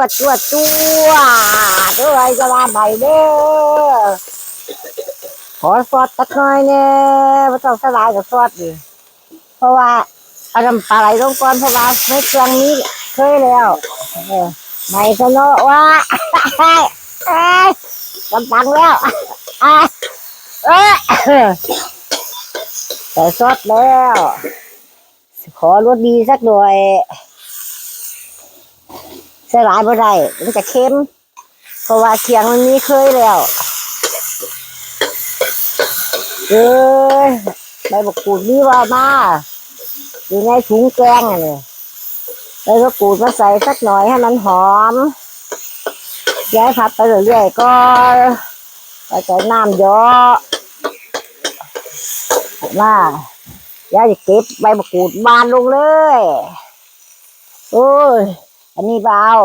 วดตัวตัวด้วยจะลาใบเด้อขอซอสตักหน่อยเนี่ยไม่ต้องสลายกับซอสดิเพราะว่าอาน้ำปลาไหลลงก่อนเพราะว่าในเครื่องนี้เคยแล้วไม่สนอว่าเอ้ยกำตังแล้วอะเอ้ยใส่ซอสแล้ว ขอรสดีสักหน่อย ใส่หลายบ่ได้มันจะเค็ม เพราะว่าเคียงมันมีเคยแล้วเอ้ยใบบกกูดนี่ว่ามาอยู่ในถุงแกงอะเนี่ยใบบกกูดมาใส่สักหน่อยให้มันหอมย้ายผัดไปเรื่อยๆก็ไปใส่น้ำเยอะมาย้ายจะเก็บใบมะกรูดบานลงเลย โอ้ย อันนี้เบเอา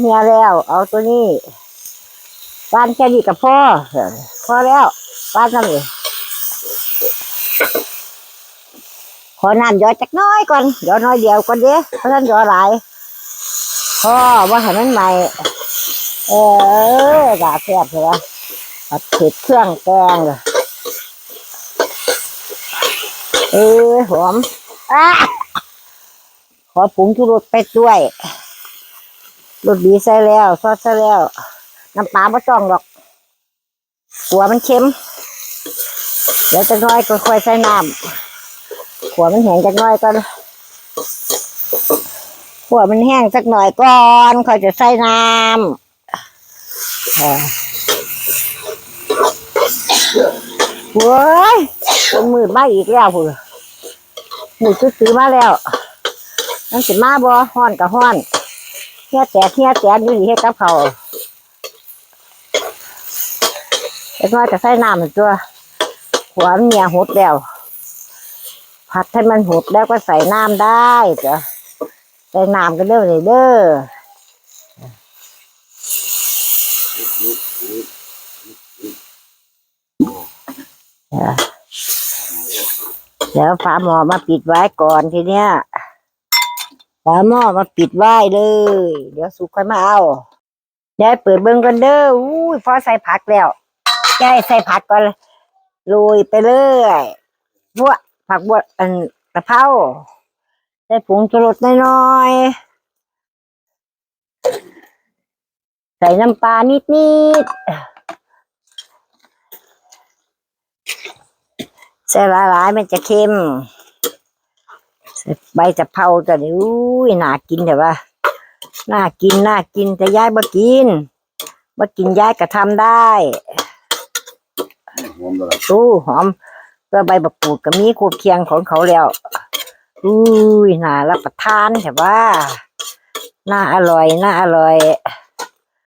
เฮียแล้ว เอาตัวนี้บานแค่นี้กับพ่อพอแล้วบานนั่นเลยขอน้ำเยอจักน้อยก่อนหยวน้อยเดียวก่อนเด้เพราะฉันเยอหลายพ่อว่าให้มันใหม่เออกาแฟใช่ไหมผัดเผ็ดเครื่องแกงเลยเออหอมอะ อผงชูรสไปด้วยรสดีใส่แล้วซอสใส่แล้ว น้ำปลาไม่ต้องหรอกกลัวมันเค็มเดี๋ยวจะน้อยก็ค่อยใส่น้ำขัวมันแห้งจักหน้อยก่อนขัวมันแห้งสักหน่อยก่อนค่อยจะใส่น้ำเว้ยคนมืดมาอีกแล้วพุ่นมืดซื้อมาแล้ว นั่นสิมาบ่ฮ้อนกับฮ้อนเฮียแตกเฮียแตกอยู่นี่เฮ็ดกับเขาวเล็กน้อยจะใส่น้ำตัวหัวมันเนี่ยหดแล้ว ผัดให้มันหดแล้วก็ใส่น้ำได้จ้ะใส่น้ำกันเด้อเลยเด้อเดี๋ยวฝาหม้อมาปิดไว้ก่อนทีเนี้ย ฝาหม้อมาปิดไว้เลย เดี๋ยวสุกค่อยมาเอายายเปิดเบิ่งกันเด้ออุ้ยพอใส่ผักแล้วยายใส่ผักก่อนเลยโรยไปเลยพวกผักบวอันกะเพราใส่ผงชูรสน้อยๆใส่น้ำปลานิดๆใส่หลายๆมันจะเค็ม ใส่ใบจะเผาจะนี่อุ้ยน่ากินแต่ว่าน่ากินน่ากินแต่ยายบ่กินบ่กินยายก็ทำได้หอมเลยอู้หอมก็ใบบักปูดก็มีคูเคียงของเขาแล้วอุ้ยน่ารับประทานแต่ว่าน่าอร่อยน่าอร่อย